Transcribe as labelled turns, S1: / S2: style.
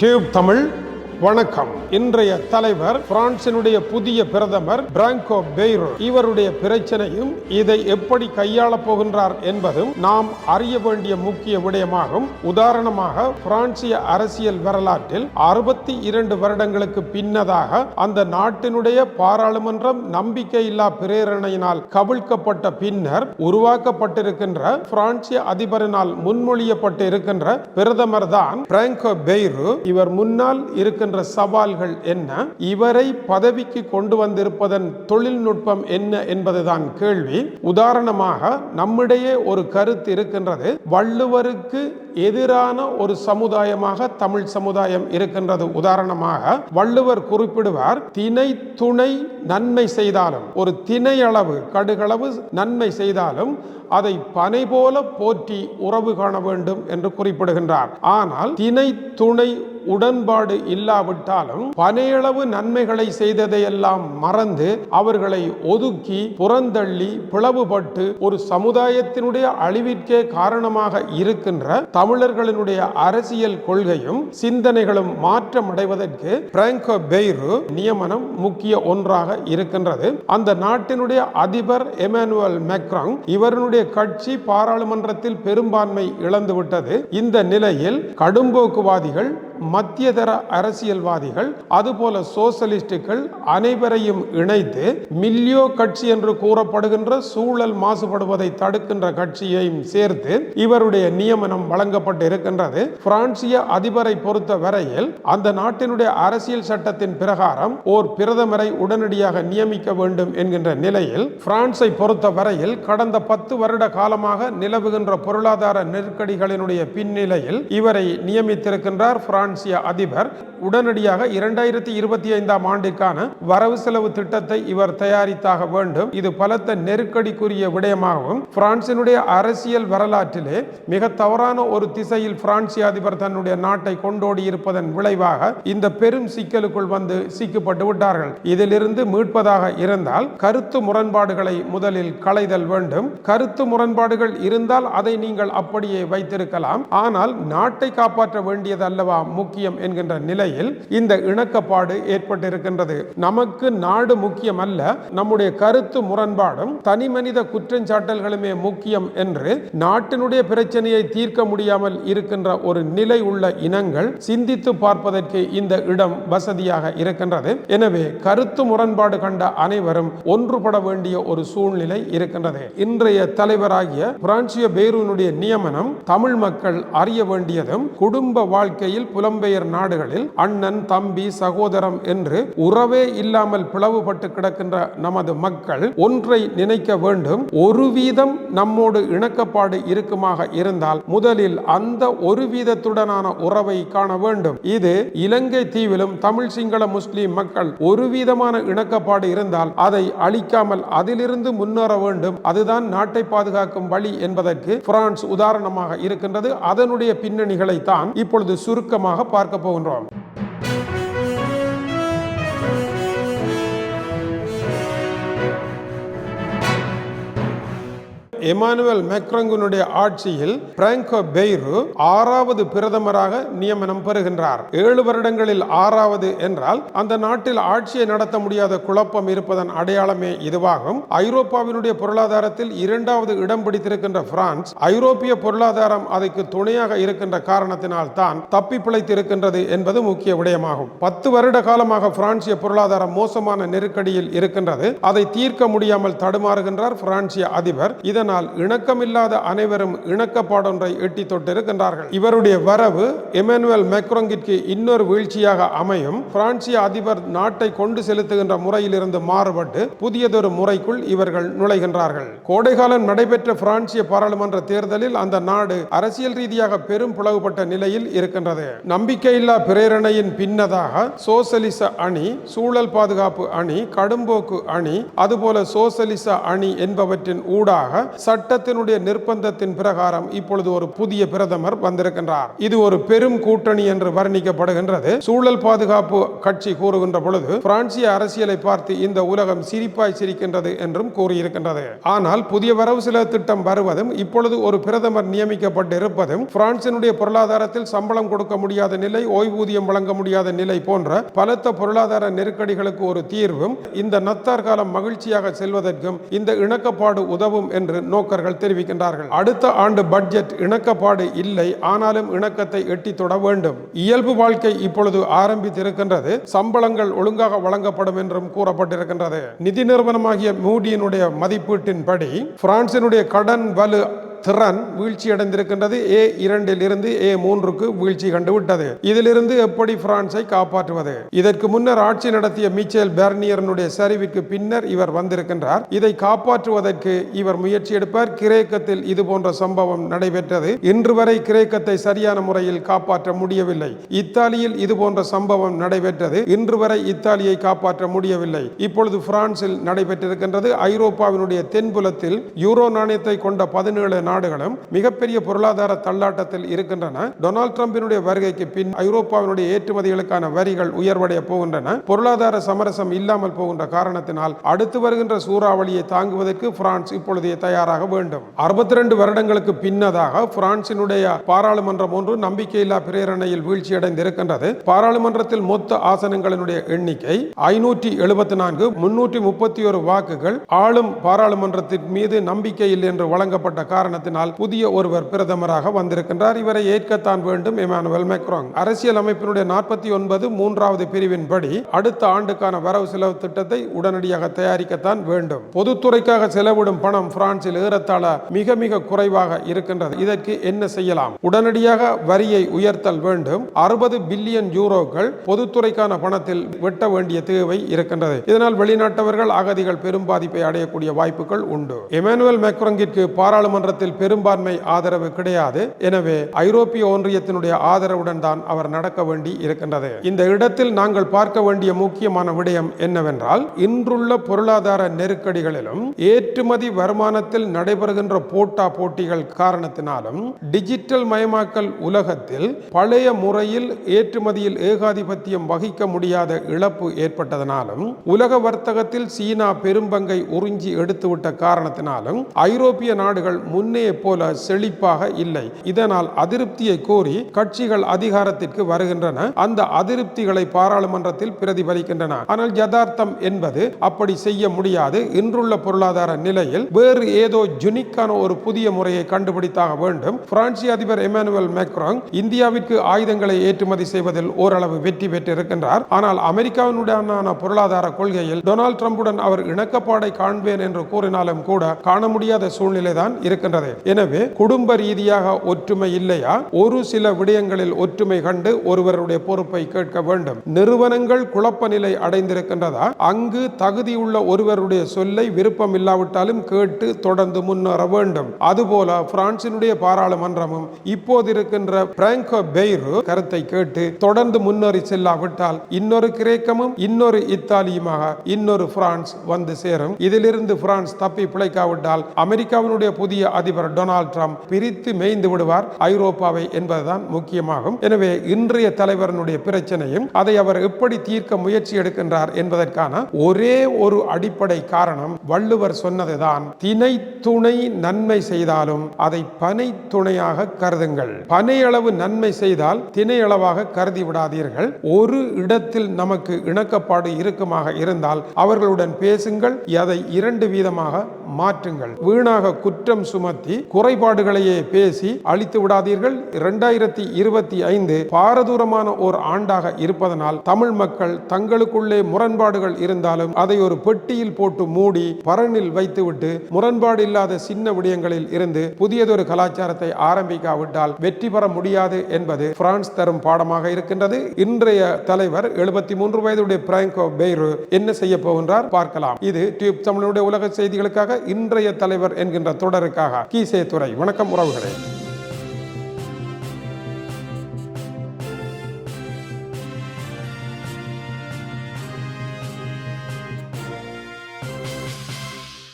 S1: Tube Tamil வணக்கம். இன்றைய தலைவர் பிரான்சினுடைய புதிய பிரதமர் பிராங்கோ பெய்ரோ. இவருடைய பிரச்சனையும் இதை எப்படி கையாளப் போகின்றார் என்பதும் நாம் அறிய வேண்டிய முக்கிய விடயமாகும். உதாரணமாக பிரான்சிய அரசியல் வரலாற்றில் அறுபத்தி இரண்டு வருடங்களுக்கு பின்னதாக அந்த நாட்டினுடைய பாராளுமன்றம் நம்பிக்கையில்லா பிரேரணையினால் கவிழ்க்கப்பட்ட பின்னர் உருவாக்கப்பட்டிருக்கின்ற பிரான்சிய அதிபரினால் முன்மொழியப்பட்டு இருக்கின்ற பிரதமர் தான் பிராங்கோ பெய்ரு. இவர் முன்னால் இருக்கின்ற சவால்கள் என்ன? இவரை பதவிக்கு கொண்டு வந்திருப்பதன் தொழில்நுட்பம் என்ன என்பதுதான் கேள்வி. உதாரணமாக நம்மிடையே ஒரு கருத்து இருக்கின்றது. வள்ளுவருக்கு எதிரான ஒரு சமுதாயமாக தமிழ் சமுதாயம் இருக்கின்றது. உதாரணமாக வள்ளுவர் குறிப்பிடுவார் திணை துணை நன்மை செய்தாலும் ஒரு திணை அளவு கடுகளவு நன்மை செய்தாலும் அதை பனை போல போற்றி உறவு காண வேண்டும் என்று குறிப்பிடுகின்றார். ஆனால் திணை துணை உடன்பாடு இல்லாவிட்டாலும் பனையளவு நன்மைகளை செய்ததையெல்லாம் மறந்து அவர்களை ஒதுக்கி புறந்தள்ளி பிளவுபட்டு ஒரு சமுதாயத்தினுடைய அழிவிற்கே காரணமாக இருக்கின்ற தமிழர்களினுடைய அரசியல் கொள்கையும் சிந்தனைகளும் மாற்றமடைவதற்கு பிராங்கோ பெய்ரு நியமனம் முக்கிய ஒன்றாக இருக்கின்றது. அந்த நாட்டினுடைய அதிபர் எமானுவல் மெக்ராங் இவருடைய கட்சி பாராளுமன்றத்தில் பெரும்பான்மை இழந்துவிட்டது. இந்த நிலையில் கடும்போக்குவாதிகள் மத்தியதர அரசியல்வாதிகள் அதுபோல சோசலிஸ்டுகள் அனைவரையும் இணைத்து மில்லியோ கட்சி என்று கூறப்படுகின்ற சூழல் மாசுபடுவதை தடுக்கின்ற கட்சியையும் சேர்த்து இவருடைய நியமனம் வழங்கப்பட்டு இருக்கின்றது பிரான்சிய அதிபரை பொறுத்த வரையில் அந்த நாட்டினுடைய அரசியல் சட்டத்தின் பிரகாரம் ஓர் பிரதமரை உடனடியாக நியமிக்க வேண்டும் என்கின்ற நிலையில் பிரான்சை பொறுத்த வரையில் கடந்த பத்து வருட காலமாக நிலவுகின்ற பொருளாதார நெருக்கடிகளினுடைய பின்னிலையில் இவரை நியமித்திருக்கின்றார் பிரான்சிய அதிபர் உடனடியாக இரண்டாயிரத்தி இருபத்தி ஐந்தாம் ஆண்டுக்கான வரவு செலவு திட்டத்தை இவர் தயாரித்தாக வேண்டும். இது பலத்த நெருக்கடிக்குரிய விடயமாகவும் பிரான்சினுடைய அரசியல் வரலாற்றிலே மிக தவறான ஒரு திசையில் பிரான்சிய அதிபர் தன்னுடைய நாட்டை கொண்டோடி இருப்பதன் விளைவாக இந்த பெரும் சிக்கலுக்குள் வந்து சிக்கப்பட்டு விட்டார்கள். இதிலிருந்து மீட்பதாக இருந்தால் கருத்து முரண்பாடுகளை முதலில் களைதல் வேண்டும். கருத்து முரண்பாடுகள் இருந்தால் அதை நீங்கள் அப்படியே வைத்திருக்கலாம். ஆனால் நாட்டை காப்பாற்ற வேண்டியது அல்லவா முக்கியம் என்கின்ற நிலையில் இந்த இணக்கப்பாடு ஏற்பட்டிருக்கின்றது. நமக்கு நாடு முக்கியம் அல்ல நம்முடைய கருத்து முரண்பாடும் தனி மனித குற்றஞ்சாட்டல்களுமே முக்கியம் என்று நாட்டினுடைய பிரச்சனையை தீர்க்க முடியாமல் இருக்கின்ற ஒரு நிலை உள்ள இனங்கள் சிந்தித்து பார்ப்பதற்கு இந்த இடம் வசதியாக இருக்கின்றது. எனவே கருத்து முரண்பாடு கண்ட அனைவரும் ஒன்றுபட வேண்டிய ஒரு சூழ்நிலை இருக்கின்றது. இன்றைய தலைவராகிய பிரான்சிய பேரூனுடைய நியமனம் தமிழ் மக்கள் அறிய வேண்டியதும் குடும்ப வாழ்க்கையில் புலம்பெயர் நாடுகளில் அண்ணன் தம்பி சகோதரம் என்று உறவே இல்லாமல் பிளவுபட்டு கிடக்கின்ற நமது மக்கள் ஒன்றை நினைக்க வேண்டும். ஒரு வீதம் நம்மோடு இணக்கப்பாடு இருக்குமாக இருந்தால் முதலில் அந்த ஒரு வீதத்துடனான உறவை காண வேண்டும். இது இலங்கை தீவிலும் தமிழ் சிங்கள முஸ்லிம் மக்கள் ஒரு வீதமான இணக்கப்பாடு இருந்தால் அதை அழிக்காமல் அதிலிருந்து முன்னேற வேண்டும். அதுதான் நாட்டை பாதுகாக்கும் வழி என்பதற்கு பிரான்ஸ் உதாரணமாக இருக்கின்றது. அதனுடைய பின்னணிகளை தான் இப்பொழுது சுருக்கமாக பார்க்க போகின்றோம். எமானுவல் மேக்ரங்குனுடைய ஆட்சியில் பிராங்கோ பெய்ரு ஆறாவது பிரதமராக நியமனம் பெறுகின்றார். ஏழு வருடங்களில் ஆறாவது என்றால் அந்த நாட்டில் ஆட்சியை நடத்த முடியாத குழப்பம் இருப்பதன் அடையாளமே இதுவாகும். ஐரோப்பாவினுடைய பொருளாதாரத்தில் இரண்டாவது இடம் பிடித்திருக்கின்ற பிரான்ஸ் ஐரோப்பிய பொருளாதாரம் அதற்கு துணையாக இருக்கின்ற காரணத்தினால் தான் தப்பி பிழைத்திருக்கின்றது என்பது முக்கிய விடயமாகும். பத்து வருட காலமாக பிரான்சிய பொருளாதாரம் மோசமான நெருக்கடியில் இருக்கின்றது. அதை தீர்க்க முடியாமல் தடுமாறுகின்றார் பிரான்சிய அதிபர். இதன் இதனால் இணக்கமில்லாத அனைவரும் இணக்கப்பாடொன்றை எட்டி தொட்டிருக்கின்றார்கள். இவருடைய வரவு எமானுவல் மெக்ரோங்கிற்கு இன்னொரு வீழ்ச்சியாக அமையும். பிரான்சிய அதிபர் நாட்டை கொண்டு செலுத்துகின்ற முறையிலிருந்து மாறுபட்டு புதியதொரு முறைக்குள் இவர்கள் நுழைகின்றார்கள். கோடைகாலம் நடைபெற்ற பிரான்சிய பாராளுமன்ற தேர்தலில் அந்த நாடு அரசியல் ரீதியாக பெரும் பிளவுபட்ட நிலையில் இருக்கின்றது. நம்பிக்கையில்லா பிரேரணையின் பின்னதாக சோசலிச அணி சூழல் பாதுகாப்பு அணி கடும்போக்கு அணி அதுபோல சோசலிச அணி என்பவற்றின் ஊடாக சட்டத்தினுடைய நிர்பந்தத்தின் பிரகாரம் இப்பொழுது ஒரு புதிய பிரதமர் வந்திருக்கின்றார். இது ஒரு பெரும் கூட்டணி என்று வர்ணிக்கப்படுகின்றது. சூழல் பாதுகாப்பு கட்சி கூறுகின்ற பொழுது பிரான்சிய அரசியலை பார்த்து இந்த உலகம் சிரிப்பாய் சிரிக்கின்றது என்றும் கூறியிருக்கின்றது. ஆனால் புதிய வரவு செலவு திட்டம் வருவதும் இப்பொழுது ஒரு பிரதமர் நியமிக்கப்பட்டிருப்பதும் பிரான்சினுடைய பொருளாதாரத்தில் சம்பளம் கொடுக்க முடியாத நிலை ஓய்வூதியம் வழங்க முடியாத நிலை போன்ற பலத்த பொருளாதார நெருக்கடிகளுக்கு ஒரு தீர்வும் இந்த நத்தார் காலம் மகிழ்ச்சியாக செல்வதற்கும் இந்த இணக்கப்பாடு உதவும் என்று நோக்கர்கள் தெரிவிக்கின்றார்கள். அடுத்த ஆண்டு பட்ஜெட் இணக்கப்பாடு இல்லை ஆனாலும் இணக்கத்தை எட்டி தொட வேண்டும். இயல்பு வாழ்க்கை இப்பொழுது ஆரம்பித்திருக்கின்றது. சம்பளங்கள் ஒழுங்காக வழங்கப்படும் என்றும் கூறப்பட்டிருக்கின்றது. நிதி நிறுவனமாகிய மூடியினுடைய மதிப்பீட்டின்படி பிரான்சினுடைய கடன் வலு திறன் வீழ்ச்சி அடைந்திருக்கின்றது. ஏ இரண்டில் இருந்து ஏ மூன்றுக்கு வீழ்ச்சி கண்டுவிட்டது. இதிலிருந்து எப்படி பிரான்சை காப்பாற்றுவது? இதற்கு முன்னர் ஆட்சி நடத்திய மிச்சேல் பெர்னியரனுடைய சரிவிற்கு பின்னர் இவர் வந்திருக்கின்றார். இதை காப்பாற்றுவதற்கு இவர் முயற்சி எடுப்பார். கிரேக்கத்தில் இது போன்ற சம்பவம் நடைபெற்றது. இன்று வரை கிரேக்கத்தை சரியான முறையில் காப்பாற்ற முடியவில்லை. இத்தாலியில் இது போன்ற சம்பவம் நடைபெற்றது. இன்று வரை இத்தாலியை காப்பாற்ற முடியவில்லை. இப்பொழுது பிரான்சில் நடைபெற்றிருக்கின்றது. ஐரோப்பாவினுடைய தென்புலத்தில் யூரோ நாணயத்தை கொண்ட பதினேழு நாடுகளும் மிகப்பெரிய பொருளாதார தள்ளாட்டத்தில் இருக்கின்றன. டொனால்ட் டிரம்பினுடைய வருகைக்கு பின் ஐரோப்பாவினுடைய ஏற்றுமதிகளுக்கான வரிகள் உயர்வடைய போகின்றன. பொருளாதார சமரசம் இல்லாமல் போகின்ற காரணத்தினால் அடுத்து வருகின்ற சூறாவளியை தாங்குவதற்கு பிரான்ஸ் இப்பொழுதே தயாராக வேண்டும். அறுபத்தி ரெண்டு வருடங்களுக்கு பின்னதாக பிரான்சினுடைய பாராளுமன்றம் ஒன்று நம்பிக்கையில்லா பிரேரணையில் வீழ்ச்சியடைந்திருக்கின்றது. பாராளுமன்றத்தில் மொத்த ஆசனங்களினுடைய எண்ணிக்கை ஐநூற்றி எழுபத்தி நான்கு முன்னூற்றி முப்பத்தி ஒரு வாக்குகள் ஆளும் பாராளுமன்றத்தின் மீது நம்பிக்கை இல்லை என்று வழங்கப்பட்ட காரணத்தினால் புதிய ஒருவர் பிரதமராக வந்திருக்கின்றார். இவரை ஏற்கத்தான் வேண்டும் இமானுவல் மேக்ரோங் அரசியல் அமைப்பினுடைய நாற்பத்தி ஒன்பது மூன்றாவது பிரிவின்படி அடுத்த ஆண்டுக்கான வரவு செலவு திட்டத்தை உடனடியாக தயாரிக்கத்தான் வேண்டும். பொதுத்துறைக்காக செலவிடும் பணம் பிரான்சில் ஏறத்தாழ மிக மிக குறைவாக இருக்கின்றது. இதற்கு என்ன செய்யலாம்? உடனடியாக வரியை உயர்த்தல் வேண்டும். அறுபது பில்லியன் யூரோக்கள் பொதுத்துறைக்கான பணத்தில் வெட்ட வேண்டிய தேவை இருக்கின்றது. இதனால் வெளிநாட்டவர்கள் அகதிகள் பெரும் பாதிப்பை அடையக்கூடிய வாய்ப்புகள் உண்டு. எமானுவல் மேக்ரோங்கிற்கு பாராளுமன்றத்தில் பெரும்பான்மை ஆதரவு கிடையாது. எனவே ஐரோப்பிய ஒன்றியத்தினுடைய ஆதரவுடன் தான் அவர் நடக்க வேண்டி இருக்கின்றது. இந்த இடத்தில் நாங்கள் பார்க்க வேண்டிய முக்கியமான விடயம் என்னவென்றால் இன்றுள்ள பொருளாதார நெருக்கடிகளிலும் ஏற்றுமதி வருமானத்தில் நடைபெறுகின்ற போட்டா போட்டிகள் காரணத்தினாலும் டிஜிட்டல் மயமாக்கல் உலகத்தில் பழைய முறையில் ஏற்றுமதியில் ஏகாதிபத்தியம் வகிக்க முடியாத இழப்பு ஏற்பட்டதனாலும் உலக வர்த்தகத்தில் சீனா பெரும்பங்கை உறிஞ்சி எடுத்துவிட்ட காரணத்தினாலும் ஐரோப்பிய நாடுகள் முன்னே போல செழிப்பாக இல்லை. இதனால் அதிருப்தியை கோரி கட்சிகள் அதிகாரத்திற்கு வருகின்றன. அந்த அதிருப்திகளை பாராளுமன்றத்தில் பிரதிபலிக்கின்றன. ஆனால் யதார்த்தம் என்பது அப்படி செய்ய முடியாது. இன்றுள்ள பொருளாதார நிலையில் வேறு ஏதோ ஜுனிக்கான ஒரு புதிய முறையை கண்டுபிடித்தாக வேண்டும். பிரான்சிய அதிபர் எமானுவல் மேக்ராங் இந்தியாவிற்கு ஆயுதங்களை ஏற்றுமதி செய்வதில் ஓரளவு வெற்றி பெற்றிருக்கின்றார். ஆனால் அமெரிக்காவினுடனான பொருளாதார கொள்கையில் டொனால்ட் ட்ரம்புடன் அவர் இணக்கப்பாடை காண்பேன் என்று கூறினாலும் கூட காண முடியாத சூழ்நிலை தான் இருக்கின்றது. எனவே குடும்ப ரீதியாக ஒற்றுமை இல்லையா? ஒரு சில விடயங்களில் ஒற்றுமை கண்டு ஒருவருடைய பொறுப்பை கேட்க வேண்டும். நிறுவனங்கள் குழப்ப நிலை அடைந்திருக்கின்றதா? அங்கு தகுதியுள்ள ஒருவருடைய சொல்லை விருப்பம் இல்லாவிட்டாலும் கேட்டு தொடர்ந்து முன்னேற வேண்டும். அதுபோல பிரான்சினுடைய பாராளுமன்றமும் இப்போது இருக்கின்ற பிராங்கோ பெய்ரு கருத்தை கேட்டு தொடர்ந்து முன்னேறி செல்லாவிட்டால் இன்னொரு கிரேக்கமும் இன்னொரு இத்தாலியுமாக இன்னொரு பிரான்ஸ் வந்து சேரும். இதிலிருந்து பிரான்ஸ் தப்பி பிழைக்காவிட்டால் அமெரிக்காவினுடைய புதிய அதிபர் டொனால்ட் ட்ரம்ப் பிரித்து மேய்ந்து விடுவார் ஐரோப்பாவை என்பதுதான் முக்கியமாகும். எனவே இன்றைய தலைவரனுடைய பிரச்சனையும் அதை அவர் எப்படி தீர்க்க முயற்சி எடுக்கின்றார் என்பதற்கான ஒரே ஒரு அடிப்படை காரணம் வள்ளுவர் சொன்னதுதான் தினை துணை நன்மை செய்தாலும் அதை பனை துணையாக கருதுங்கள். பனை அளவு நன்மை செய்தால் திணையளவாக கருதி விடாதீர்கள். ஒரு இடத்தில் நமக்கு இணக்கப்பாடு இருக்குமாக இருந்தால் அவர்களுடன் பேசுங்கள் அதை இரண்டு வீதமாக மாற்றுங்கள். வீணாக குற்றம் சுமத்தி பயன்படுத்தி குறைபாடுகளையே பேசி அழித்து விடாதீர்கள். இரண்டாயிரத்தி இருபத்தி ஐந்து பாரதூரமான ஓர் ஆண்டாக இருப்பதனால் தமிழ் மக்கள் தங்களுக்குள்ளே முரண்பாடுகள் இருந்தாலும் அதை ஒரு பெட்டியில் போட்டு மூடி பரனில் வைத்துவிட்டு முரண்பாடு இல்லாத சின்ன விடயங்களில் இருந்து புதியதொரு கலாச்சாரத்தை ஆரம்பிக்காவிட்டால் வெற்றி பெற முடியாது என்பது பிரான்ஸ் தரும் பாடமாக இருக்கின்றது. இன்றைய தலைவர் எழுபத்தி மூன்று வயதுடைய பிராங்கோ பெய்ரு என்ன செய்ய போகின்றார் பார்க்கலாம். இது டியூப் தமிழனுடைய உலக செய்திகளுக்காக இன்றைய தலைவர் என்கின்ற தொடருக்காக கி. துறை. வணக்கம் உறவுகளே.